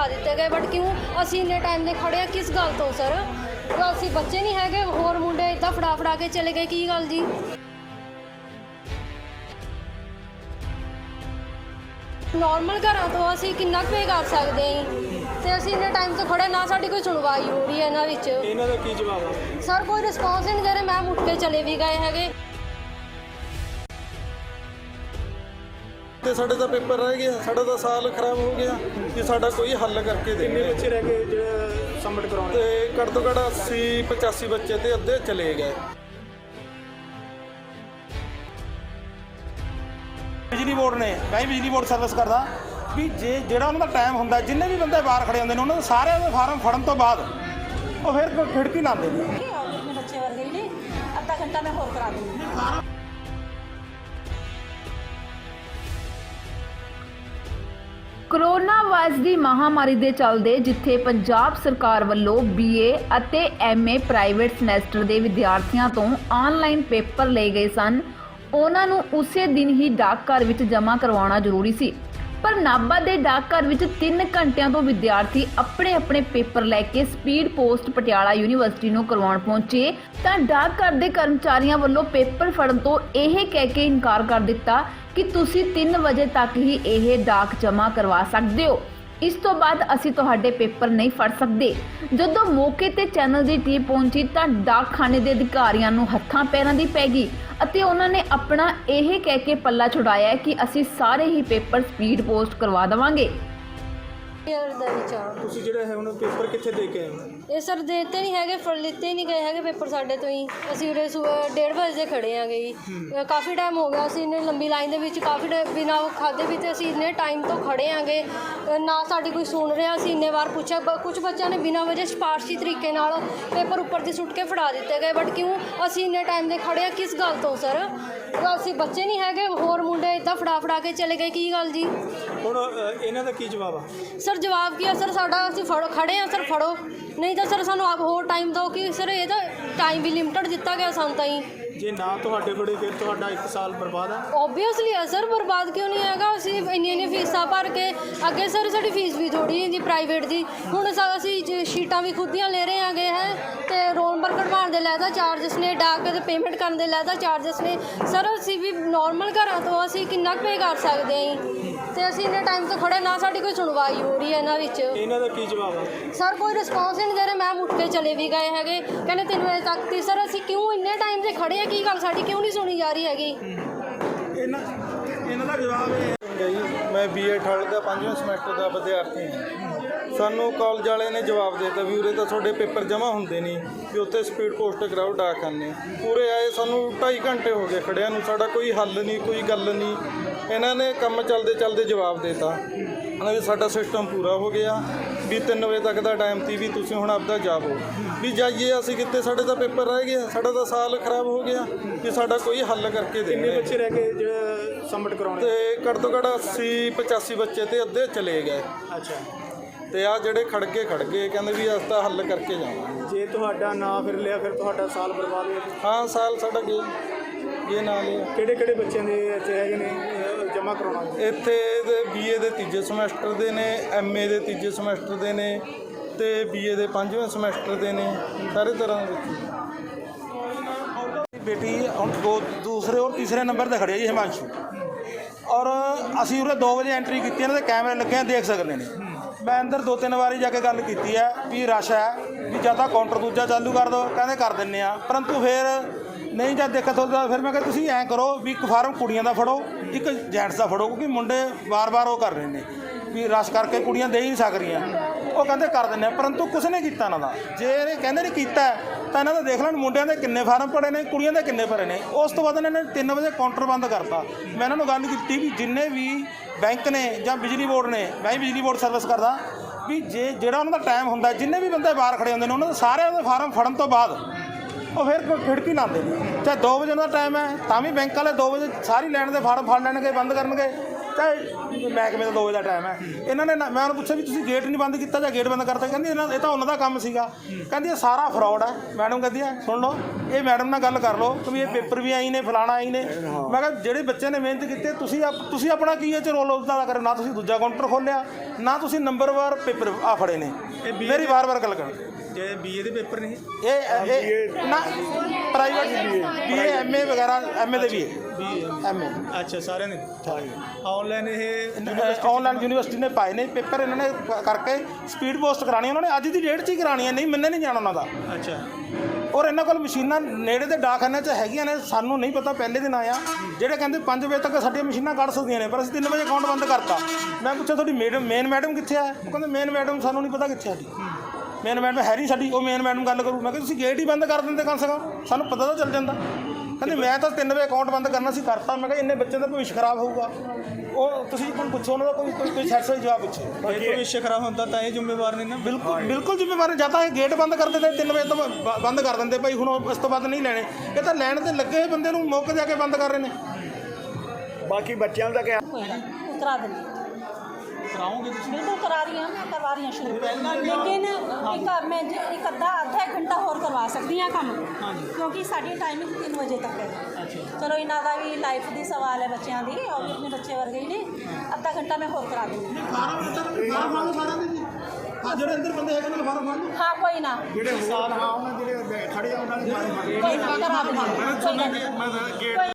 ਫੜਾ ਦਿੱਤੇ ਗਏ ਬਟ ਕਿਉਂ? ਅਸੀਂ ਇੰਨੇ ਟਾਈਮ ਦੇ ਖੜੇ ਆ ਕਿਸ ਗੱਲ ਤੋਂ ਸਰ ਅਸੀਂ ਬੱਚੇ ਨਹੀਂ ਹੈਗੇ ਹੋਰ ਮੁੰਡੇ ਇਦਾਂ ਫੜਾ ਫੜਾ ਕੇ ਚਲੇ ਗਏ ਕੀ ਗੱਲ ਜੀ? ਨਾਰਮਲ ਘਰਾਂ ਤੋਂ ਅਸੀਂ ਕਿੰਨਾ ਪੇ ਕਰ ਸਕਦੇ ਹਾਂ ਜੀ? ਤੇ ਅਸੀਂ ਇੰਨੇ ਟਾਈਮ ਤੋਂ ਖੜੇ ਨਾ ਸਾਡੀ ਕੋਈ ਸੁਣਵਾਈ ਹੋ ਰਹੀ ਹੈ ਇਹਨਾਂ ਵਿੱਚ। ਇਹਨਾਂ ਦਾ ਕੀ ਜਵਾਬ ਆ? ਸਰ ਕੋਈ ਰਿਸਪੌਂਸ ਹੀ ਨਹੀਂ ਦੇ ਰਹੇ ਮੈਮ ਉੱਠ ਕੇ ਚਲੇ ਵੀ ਗਏ ਹੈਗੇ। ਤੇ ਸਾਡੇ ਤਾਂ ਪੇਪਰ ਰਹਿ ਗਿਆ ਸਾਡਾ ਤਾਂ ਸਾਲ ਖਰਾਬ ਹੋ ਗਿਆ ਕਿ ਸਾਡਾ ਕੋਈ ਹੱਲ ਕਰਕੇ ਦੇ ਕਿੰਨੇ ਬੱਚੇ ਰਹਿ ਗਏ ਜਿਹੜਾ ਸਬਮਿਟ ਕਰਾਉਣੇ? ਤੇ ਘੱਟ ਤੋਂ ਘੱਟ 80 85 ਬੱਚੇ ਤੇ ਅੱਧੇ ਚਲੇ ਗਏ। ਬਿਜਲੀ ਬੋਰਡ ਨੇ ਮੈਂ ਬਿਜਲੀ ਬੋਰਡ ਸਰਵਿਸ ਕਰਦਾ ਵੀ ਜੇ ਜਿਹੜਾ ਉਹਨਾਂ ਦਾ ਟਾਈਮ ਹੁੰਦਾ ਜਿੰਨੇ ਵੀ ਬੰਦੇ ਬਾਹਰ ਖੜੇ ਹੁੰਦੇ ਨੇ ਉਹਨਾਂ ਦੇ ਸਾਰਿਆਂ ਦੇ ਫਾਰਮ ਫੜਨ ਤੋਂ ਬਾਅਦ ਉਹ ਫਿਰ ਖਿੜਕੀ ਲਾਉਂਦੇ ਨੇ ਆਪਣੇ ਬੱਚੇ ਵਰਗੇ ਨੇ ਅੱਧਾ ਘੰਟਾ ਮੈਂ ਹੋਰ ਕਰਾ ਦੂੰਗੀ ਕਰੋਨਾ ਵਾਇਰਸ ਦੀ ਮਹਾਮਾਰੀ ਦੇ ਚੱਲਦੇ ਜਿੱਥੇ ਪੰਜਾਬ ਸਰਕਾਰ ਵੱਲੋਂ ਬੀਏ ਅਤੇ ਐਮਏ ਪ੍ਰਾਈਵੇਟ ਸਮੈਸਟਰ ਦੇ ਵਿਦਿਆਰਥੀਆਂ ਤੋਂ ਆਨਲਾਈਨ ਪੇਪਰ ਲਏ ਗਏ ਸਨ, ਉਹਨਾਂ ਨੂੰ ਉਸੇ ਦਿਨ ਹੀ ਡਾਕਘਰ ਵਿੱਚ ਜਮ੍ਹਾਂ ਕਰਵਾਉਣਾ ਜ਼ਰੂਰੀ ਸੀ। ਪਰ ਨਾਭਾ ਦੇ ਡਾਕਘਰ ਵਿੱਚ 3 ਘੰਟਿਆਂ ਤੋਂ ਵਿਦਿਆਰਥੀ ਆਪਣੇ ਆਪਣੇ ਪੇਪਰ ਲੈ ਕੇ ਸਪੀਡ ਪੋਸਟ ਪਟਿਆਲਾ ਯੂਨੀਵਰਸਿਟੀ ਨੂੰ ਕਰਵਾਉਣ ਪਹੁੰਚੇ, ਤਾਂ ਡਾਕਘਰ ਦੇ ਕਰਮਚਾਰੀਆਂ ਵੱਲੋਂ ਪੇਪਰ ਫੜਨ ਤੋਂ ਇਹ ਕਹਿ ਕੇ ਇਨਕਾਰ ਕਰ ਦਿੱਤਾ ਕਿ ਤੁਸੀਂ 3 ਵਜੇ ਤੱਕ ਹੀ ਇਹ ਡਾਕ ਜਮ੍ਹਾਂ ਕਰਵਾ ਸਕਦੇ ਹੋ। ਇਸ ਤੋਂ ਬਾਅਦ ਅਸੀਂ ਤੁਹਾਡੇ ਪੇਪਰ ਨਹੀਂ ਫੜ ਸਕਦੇ। ਜਦੋਂ ਮੌਕੇ ਤੇ ਚੈਨਲ ਦੀ ਟੀਮ ਪਹੁੰਚੀ ਤਾਂ ਡਾਕਖਾਨੇ ਦੇ ਅਧਿਕਾਰੀਆਂ ਨੂੰ ਹੱਥਾਂ ਪੈਰਾਂ ਦੀ ਪੈ ਗਈ ਅਤੇ ਉਹਨਾਂ ਨੇ ਆਪਣਾ ਇਹ ਕਹਿ ਕੇ ਪੱਲਾ ਛੁਡਾਇਆ ਕਿ ਅਸੀਂ ਸਾਰੇ ਹੀ ਪੇਪਰ ਸਪੀਡ ਪੋਸਟ ਕਰਵਾ ਦੇਵਾਂਗੇ। ਦੇ ਤੁਸੀਂ ਜਿਹੜੇ ਹੈ ਹੁਣ ਪੇਪਰ ਕਿੱਥੇ ਦੇ ਕੇ ਆਏ ਹੋ? ਇਹ ਸਰ ਦੇਤੇ ਨਹੀਂ ਹੈਗੇ ਫੜ ਲਿੱਤੇ ਨਹੀਂ ਗਏ ਹੈਗੇ ਪੇਪਰ ਸਾਡੇ ਤੋਂ ਹੀ। ਅਸੀਂ ਉਰੇ ਸਵੇਰ 1:30 ਵਜੇ ਦੇ ਖੜੇ ਆਂਗੇ ਜੀ। ਕਾਫੀ ਟਾਈਮ ਹੋ ਗਿਆ ਅਸੀਂ ਇੰਨੇ ਲੰਬੀ ਲਾਈਨ ਦੇ ਵਿੱਚ ਕਾਫੀ ਟਾਈਮ ਬਿਨਾਂ ਖਾਦੇ ਵੀ ਤੇ ਅਸੀਂ ਇੰਨੇ ਟਾਈਮ ਤੋਂ ਖੜੇ ਆਂਗੇ ਨਾ ਸਾਡੀ ਕੋਈ ਸੁਣ ਰਿਹਾ ਅਸੀਂ ਇੰਨੇ ਵਾਰ ਪੁੱਛਿਆ। ਕੁਝ ਬੱਚਿਆਂ ਨੇ ਬਿਨਾਂ ਵਜ੍ਹਾ ਸਿਫਾਰਸ਼ੀ ਤਰੀਕੇ ਨਾਲ ਪੇਪਰ ਉੱਪਰ ਦੀ ਸੁੱਟ ਕੇ ਫੜਾ ਦਿੱਤੇ ਗਏ। ਬਟ ਕਿਉਂ? ਅਸੀਂ ਇੰਨੇ ਟਾਈਮ ਦੇ ਖੜੇ ਆ ਕਿਸ ਗੱਲ ਤੋਂ ਸਰ? ਅਸੀਂ ਬੱਚੇ ਨਹੀਂ ਹੈਗੇ ਹੋਰ ਮੁੰਡੇ ਇਦਾਂ ਫੜਾ ਫੜਾ ਕੇ ਚਲੇ ਗਏ ਕੀ ਗੱਲ ਜੀ? ਹੁਣ ਅ, ਇਹਨਾਂ ਦਾ ਕੀ ਜਵਾਬ ਆ? ਸਰ ਜਵਾਬ ਕੀ ਆ? ਸਰ ਸਾਡਾ ਅਸੀਂ ਫੜੋ ਖੜੇ ਆ ਸਰ ਫੜੋ। ਨਹੀਂ ਤਾਂ ਸਰ ਸਾਨੂੰ ਆਪ ਹੋਰ ਟਾਈਮ ਦਿਓ ਕਿ ਸਰ ਇਹ ਤਾਂ ਟਾਈਮ ਵੀ ਲਿਮਟਡ ਦਿੱਤਾ ਗਿਆ ਸਾਨੂੰ ਤਾਂ ਹੀ। ਜੇ ਨਾ ਤੁਹਾਡੇ ਕੋਲੇ ਫਿਰ ਤੁਹਾਡਾ 1 ਸਾਲ ਬਰਬਾਦ ਆ ਓਬਵੀਅਸਲੀ ਆ ਸਰ ਬਰਬਾਦ ਕਿਉਂ ਨਹੀਂ ਹੈਗਾ? ਅਸੀਂ ਇੰਨੀਆਂ ਇੰਨੀਆਂ ਫੀਸਾਂ ਭਰ ਕੇ ਅੱਗੇ ਸਰ ਸਾਡੀ ਫੀਸ ਵੀ ਥੋੜੀ ਜੀ ਪ੍ਰਾਈਵੇਟ ਦੀ। ਹੁਣ ਅਸੀਂ ਜ- ਸ਼ੀਟਾਂ ਵੀ ਖੁਦ ਲੈ ਰਹੇ ਆਂਗੇ ਹੈ ਤੇ ਰੋਲ ਨੰਬਰ ਕਢਵਾਉਣ ਦੇ ਲੈਦਾ ਚਾਰਜਸ ਨੇ ਡਾਕ ਤੇ ਪੇਮੈਂਟ ਕਰਨ ਦੇ ਲੈਦਾ ਚਾਰਜਸ ਨੇ। ਸਰ ਅਸੀਂ ਵੀ ਨਾਰਮਲ ਘਰਾਂ ਤੋਂ ਅਸੀਂ ਕਿੰਨਾ ਕੁ ਪੇ ਕਰ ਸਕਦੇ ਆਂ ਤੇ ਅਸੀਂ ਇੰਨੇ ਟਾਈਮ ਤੋਂ ਖੜੇ ਨਾ ਸਾਡੀ ਕੋਈ ਸੁਣਵਾਈ ਹੋ ਰਹੀ ਹੈ ਇਹਨਾਂ ਵਿੱਚ। ਇਹਨਾਂ ਦਾ ਕੀ ਜਵਾਬ ਆ? ਸਰ ਕੋਈ ਰਿਸਪੌਂਸ ਨਹੀਂ ਦੇ ਰਹੇ ਮੈਮ ਉੱਠ ਕੇ ਚਲੇ ਵੀ ਗਏ ਹੈਗੇ। ਕਹਿੰਦੇ 3 ਵਜੇ ਤੱਕ ਤੇ। ਸਰ ਅਸੀਂ ਕਿਉਂ ਇੰਨੇ ਟਾਈਮ ਤੇ ਖੜੇ ਆ? ਕੀ ਗੱਲ ਸਾਡੀ ਕਿਉਂ ਨਹੀਂ ਸੁਣੀ ਜਾ ਰਹੀ ਹੈਗੀ? ਇਹਨਾਂ ਇਹਨਾਂ ਦਾ ਜਵਾਬ ਹੈ ਜੀ। ਮੈਂ ਬੀਏ ਠਾਲੇ ਦਾ, ਪੰਜਵੇਂ ਸਮੈਸਟਰ ਦਾ ਵਿਦਿਆਰਥੀ ਹਾਂ। ਸਾਨੂੰ ਕਾਲਜ ਵਾਲਿਆਂ ਨੇ ਜਵਾਬ ਦੇ ਦਿੱਤਾ ਵੀ ਉਰੇ ਤਾਂ ਤੁਹਾਡੇ ਪੇਪਰ ਜਮ੍ਹਾਂ ਹੁੰਦੇ ਨਹੀਂ, ਵੀ ਉੱਥੇ ਸਪੀਡ ਪੋਸਟ ਕਰਾਓ ਡਾਕਖਾਨੇ ਉਰੇ ਆਏ, ਸਾਨੂੰ 2.5 ਘੰਟੇ ਹੋ ਗਏ ਖੜਿਆਂ ਨੂੰ, ਸਾਡਾ ਕੋਈ ਹੱਲ ਨਹੀਂ, ਕੋਈ ਗੱਲ ਨਹੀਂ। ਇਹਨਾਂ ਨੇ ਕੰਮ ਚੱਲਦੇ ਚੱਲਦੇ ਜਵਾਬ ਦੇਤਾ। ਉਹਨਾਂ ਵੀ ਸਾਡਾ ਸਿਸਟਮ ਪੂਰਾ ਹੋ ਗਿਆ। ਵੀ 3 ਵਜੇ ਤੱਕ ਦਾ ਟਾਈਮ ਸੀ ਵੀ ਤੁਸੀਂ ਹੁਣ ਆਪਦਾ ਜਾਵੋ। ਵੀ ਜਾਈਏ ਅਸੀਂ ਕਿਤੇ ਸਾਡੇ ਤਾਂ ਪੇਪਰ ਰਹਿ ਗਿਆ ਸਾਡਾ ਤਾਂ ਸਾਲ ਖਰਾਬ ਹੋ ਗਿਆ ਵੀ ਸਾਡਾ ਕੋਈ ਹੱਲ ਕਰਕੇ ਦੇ ਕਿੰਨੇ ਬੱਚੇ ਰਹਿ ਗਏ ਜਿਹੜਾ ਸਬਮਿਟ ਕਰਾਉਣੇ? ਤੇ ਘੱਟ ਤੋਂ ਘੱਟ 80 85 ਬੱਚੇ ਤੇ ਅੱਧੇ ਚਲੇ ਗਏ। ਅੱਛਾ। ਤੇ ਆ ਜਿਹੜੇ ਖੜ ਕੇ ਖੜ ਗਏ ਕਹਿੰਦੇ ਵੀ ਅਸੀਂ ਤਾਂ ਹੱਲ ਕਰਕੇ ਜਾਵਾਂਗੇ। ਜੇ ਤੁਹਾਡਾ ਨਾਂ ਫਿਰ ਲਿਆ ਫਿਰ ਤੁਹਾਡਾ ਸਾਲ ਬਰਬਾਦ ਹੋ ਗਿਆ। ਹਾਂ ਸਾਲ ਸਾਡਾ ਗਿਆ ਇਹ ਨਾਲ। ਕਿਹੜੇ ਕਿਹੜੇ ਬੱਚਿਆਂ ਦੇ ਇੱਥੇ ਹੈਗੇ ਨੇ? ਜਮ੍ਹਾਂ ਕਰਾਉਣਾ ਇੱਥੇ ਦੇ ਬੀਏ ਦੇ ਤੀਜੇ ਸਮੈਸਟਰ ਦੇ ਨੇ ਐਮਏ ਦੇ ਤੀਜੇ ਸਮੈਸਟਰ ਦੇ ਨੇ ਤੇ ਬੀਏ ਦੇ ਪੰਜਵੇਂ ਸਮੈਸਟਰ ਦੇ ਨੇ ਸਾਰੇ ਤਰ੍ਹਾਂ ਦੇ ਵਿੱਚ ਬੇਟੀ ਹੁਣ ਦੋ ਦੂਸਰੇ ਔਰ ਤੀਸਰੇ ਨੰਬਰ ਤੇ ਖੜਿਆ ਜੀ ਹਿਮਾਂਸ਼ੂ। ਔਰ ਅਸੀਂ ਉਰੇ 2 ਵਜੇ ਐਂਟਰੀ ਕੀਤੀ ਇਹਨਾਂ ਦੇ ਕੈਮਰੇ ਲੱਗੇ ਆ ਦੇਖ ਸਕਦੇ ਨੇ। ਮੈਂ ਅੰਦਰ ਦੋ ਤਿੰਨ ਵਾਰੀ ਜਾ ਕੇ ਗੱਲ ਕੀਤੀ ਹੈ ਵੀ ਰਸ਼ ਹੈ। ਵੀ ਜਾਂ ਤਾਂ ਕਾਊਂਟਰ ਦੂਜਾ ਚਾਲੂ ਕਰ ਦਿਓ, ਕਹਿੰਦੇ ਕਰ ਦਿੰਨੇ ਆ। ਪਰੰਤੂ ਫਿਰ ਨਹੀਂ ਜਦ ਦੇਖਿਆ ਤਾਂ ਫਿਰ ਮੈਂ ਕਿਹਾ ਤੁਸੀਂ ਐਂ ਕਰੋ ਵੀ ਇੱਕ ਫਾਰਮ ਕੁੜੀਆਂ ਦਾ ਫੜੋ, ਇੱਕ ਜੈਂਟਸ ਦਾ ਫੜੋ, ਕਿਉਂਕਿ ਮੁੰਡੇ ਵਾਰ-ਵਾਰ ਉਹ ਕਰ ਰਹੇ ਨੇ ਵੀ ਰਸ਼ ਕਰਕੇ ਕੁੜੀਆਂ ਦੇ ਹੀ ਨਹੀਂ ਸਕ ਰਹੀਆਂ ਉਹ ਕਹਿੰਦੇ ਕਰ ਦਿੰਨੇ ਆ, ਪਰੰਤੂ ਕੁਛ ਨੇ ਕੀਤਾ ਇਹਨਾਂ ਦਾ। ਜੇ ਇਹ ਕਹਿੰਦੇ ਨਹੀਂ ਕੀਤਾ, ਤਾਂ ਇਹਨਾਂ ਦਾ ਦੇਖ ਲੈਣ ਮੁੰਡਿਆਂ ਦੇ ਕਿੰਨੇ ਫਾਰਮ ਭਰੇ ਨੇ, ਕੁੜੀਆਂ ਦੇ ਕਿੰਨੇ ਭਰੇ ਨੇ। ਉਸ ਤੋਂ ਬਾਅਦ ਇਹਨਾਂ ਨੇ 3 ਵਜੇ ਕਾਊਂਟਰ ਬੰਦ ਕਰਤਾ। ਮੈਂ ਇਹਨਾਂ ਨੂੰ ਗੱਲ ਕੀਤੀ ਵੀ ਜਿੰਨੇ ਵੀ ਬੈਂਕ ਨੇ ਜਾਂ ਬਿਜਲੀ ਬੋਰਡ ਨੇ, ਮੈਂ ਵੀ ਬਿਜਲੀ ਬੋਰਡ ਸਰਵਿਸ ਕਰਦਾ। ਵੀ ਜੇ ਜਿਹੜਾ ਉਹਨਾਂ ਦਾ ਟਾਈਮ ਹੁੰਦਾ ਜਿੰਨੇ ਵੀ ਬੰਦੇ ਬਾਹਰ ਖੜੇ ਹੁੰਦੇ ਨੇ, ਉਹਨਾਂ ਦੇ ਸਾਰਿਆਂ ਦੇ ਫਾਰਮ ਫੜਨ ਤੋਂ ਬਾਅਦ ਉਹ ਫਿਰ ਖਿੜਕੀ ਲਾਉਂਦੇ ਨੇ। ਚਾਹੇ 2 ਵਜੇ ਦਾ ਟਾਈਮ ਹੈ, ਤਾਂ ਵੀ ਬੈਂਕ ਵਾਲੇ 2 ਵਜੇ ਸਾਰੀ ਲੈਣ ਦੇ ਫਾਰਮ ਫੜ ਲੈਣਗੇ, ਬੰਦ ਕਰਨਗੇ। ਚਾਹੇ ਮਹਿਕਮੇ ਦਾ 2 ਵਜੇ ਦਾ ਟਾਈਮ ਹੈ। ਇਹਨਾਂ ਨੇ ਨਾ- ਮੈਂ ਉਹਨੂੰ ਪੁੱਛਿਆ ਵੀ ਤੁਸੀਂ ਗੇਟ ਨਹੀਂ ਬੰਦ ਕੀਤਾ ਜਾਂ ਗੇਟ ਬੰਦ ਕਰਤਾ? ਕਹਿੰਦੀ ਇਹਨਾਂ ਇਹ ਤਾਂ ਉਹਨਾਂ ਦਾ ਕੰਮ ਸੀਗਾ। ਕਹਿੰਦੀ ਇਹ ਸਾਰਾ ਫਰਾਡ ਹੈ। ਮੈਡਮ ਕਹਿੰਦੀ ਹੈ ਸੁਣ ਲਓ ਇਹ ਮੈਡਮ ਨਾਲ ਗੱਲ ਕਰ ਲਓ ਕਿ ਵੀ ਇਹ ਪੇਪਰ ਵੀ ਆਈ ਨੇ ਫਲਾਣਾ ਆਈ ਨੇ। ਮੈਂ ਕਿਹਾ ਜਿਹੜੇ ਬੱਚੇ ਨੇ ਮਿਹਨਤ ਕੀਤੀ ਤੁਸੀਂ ਆਪ- ਤੁਸੀਂ ਆਪਣਾ ਕੀ ਇਹ ਚ ਰੋਲ ਉਹਦਾ ਕਰ? ਨਾ ਤੁਸੀਂ ਦੂਜਾ ਕਾਊਂਟਰ ਖੋਲਿਆ ਨਾ ਤੁਸੀਂ ਨੰਬਰਵਾਰ ਪੇਪਰ ਆ ਫੜੇ ਨੇ। ਮੇਰੀ ਵਾਰ-ਵਾਰ ਗੱਲ ਕਰ। ਜੇ ਬੀਏ ਦੇ ਪੇਪਰ ਨਹੀਂ ਇਹ? ਇਹ ਨਾ ਪ੍ਰਾਈਵੇਟ ਬੀਏ ਐਮਏ ਵਗੈਰਾ ਐਮਏ ਦੇ ਵੀ ਹੈ ਐਮਏ ਅੱਛਾ ਸਾਰਿਆਂ ਨੇ ਆਨਲਾਈਨ ਇਹ ਆਨਲਾਈਨ ਯੂਨੀਵਰਸਿਟੀ ਨੇ ਪਾਏ ਨੇ ਪੇਪਰ ਇਹਨਾਂ ਨੇ ਕਰਕੇ ਸਪੀਡ ਪੋਸਟ ਕਰਾਣੀ ਉਹਨਾਂ ਨੇ ਅੱਜ ਦੀ ਡੇਟ 'ਚ ਹੀ ਕਰਾਣੀ ਹੈ ਨਹੀਂ ਮੰਨੇ ਨਹੀਂ ਜਾਣਾ ਉਹਨਾਂ ਦਾ। ਅੱਛਾ। ਔਰ ਇਹਨਾਂ ਕੋਲ ਮਸ਼ੀਨਾਂ ਨੇੜੇ ਦੇ ਡਾਕਖਾਨੇ 'ਚ ਹੈਗੀਆਂ ਨੇ ਸਾਨੂੰ ਨਹੀਂ ਪਤਾ ਪਹਿਲੇ ਦਿਨ ਆਇਆ। ਜਿਹੜੇ ਕਹਿੰਦੇ 5 ਵਜੇ ਤੱਕ ਸਾਡੀਆਂ ਮਸ਼ੀਨਾਂ ਕੱਢ ਸਕਦੀਆਂ ਨੇ ਪਰ ਅਸੀਂ 3 ਵਜੇ ਅਕਾਊਂਟ ਬੰਦ ਕਰਤਾ। ਮੈਂ ਪੁੱਛਿਆ ਤੁਹਾਡੀ ਮੈਡਮ ਮੇਨ ਮੈਡਮ ਕਿੱਥੇ ਆ? ਉਹ ਕਹਿੰਦੇ ਮੇਨ ਮੈਡਮ ਸਾਨੂੰ ਨਹੀਂ ਪਤਾ ਕਿੱਥੇ ਆ ਜੀ ਮੇਨ ਮੈਡਮ ਹੈ ਨਹੀਂ ਸਾਡੀ ਉਹ ਮੇਨ ਮੈਡਮ ਗੱਲ ਕਰੂ। ਮੈਂ ਕਿਹਾ ਤੁਸੀਂ ਗੇਟ ਹੀ ਬੰਦ ਕਰ ਦਿੰਦੇ ਕਮ ਸੇ ਕਮ। ਸਾਨੂੰ ਪਤਾ ਤਾਂ ਚੱਲ ਜਾਂਦਾ। ਕਹਿੰਦੇ ਮੈਂ ਤਾਂ 3 ਵਜੇ ਅਕਾਊਂਟ ਬੰਦ ਕਰਨਾ ਸੀ ਕਰਤਾ। ਮੈਂ ਕਿਹਾ ਇੰਨੇ ਬੱਚਿਆਂ ਦਾ ਭਵਿੱਖ ਖਰਾਬ ਹੋਊਗਾ। ਉਹ ਤੁਸੀਂ ਕੋਈ ਪੁੱਛੋ ਉਹਨਾਂ ਦਾ ਕੋਈ ਕੋਈ ਕੋਈ ਸੈਟਿਸਫਾਈ ਜਵਾਬ ਪੁੱਛੋ। ਇਹ ਭਵਿੱਖ ਖਰਾਬ ਹੁੰਦਾ ਤਾਂ ਇਹ ਜ਼ਿੰਮੇਵਾਰ ਨਹੀਂ ਨਾ। ਬਿਲਕੁਲ ਬਿਲਕੁਲ ਜ਼ਿੰਮੇਵਾਰ ਜਾਂ ਤਾਂ ਇਹ ਗੇਟ ਬੰਦ ਕਰ ਦਿੰਦੇ 3 ਵਜੇ ਤੋਂ ਬੰਦ ਕਰ ਦਿੰਦੇ। ਭਾਈ ਹੁਣ ਇਸ ਤੋਂ ਬਾਅਦ ਨਹੀਂ ਲੈਣੇ। ਇਹ ਤਾਂ ਲੈਣ ਤੇ ਲੱਗੇ ਹੋਏ ਬੰਦੇ ਨੂੰ ਮੌਕੇ ਜਾ ਕੇ ਬੰਦ ਕਰ ਰਹੇ ਨੇ। ਬਾਕੀ ਬੱਚਿਆਂ ਦਾ ਕਿਆ ਕੋਈ ਗੱਲ ਕਰਾਉਂਗੇ ਤੁਸੀਂ? ਬਿਲਕੁਲ ਕਰਾ ਰਹੀ ਹਾਂ ਮੈਂ ਕਰਵਾ ਰਹੀ ਹਾਂ ਸ਼ੁਰੂ। ਲੇਕਿਨ ਇੱਕ ਮੈਂ ਜੇ ਇੱਕ ਅੱਧਾ ਅੱਧਾ ਘੰਟਾ ਹੋਰ ਕਰਵਾ ਸਕਦੀ ਹਾਂ ਕੰਮ ਕਿਉਂਕਿ ਸਾਡੀ ਟਾਈਮਿੰਗ 3 ਵਜੇ ਤੱਕ ਹੈ। ਚਲੋ ਇਹਨਾਂ ਦਾ ਵੀ ਲਾਈਫ ਦੀ ਸਵਾਲ ਹੈ ਬੱਚਿਆਂ ਦੀ ਉਹ ਵੀ ਆਪਣੇ ਬੱਚੇ ਵਰਗੇ ਹੀ ਨੇ। ਅੱਧਾ ਘੰਟਾ ਮੈਂ ਹੋਰ ਕਰਾ ਦਿੰਦੀ ਹਾਂ ਜਿਹੜੇ ਅੰਦਰ ਬੰਦੇ ਹੈਗੇ ਨੇ ਫਾਰਮ ਫਾਰਮ ਹਾਂ ਕੋਈ ਨਾ। ਜਿਹੜੇ ਹੋਰ ਹਾਂ ਉਹਨਾਂ ਜਿਹੜੇ ਖੜੇ ਆ ਉਹਨਾਂ ਦੇ ਕੋਈ ਨਾ ਕਰਾ। ਕੋਈ ਕੋਈ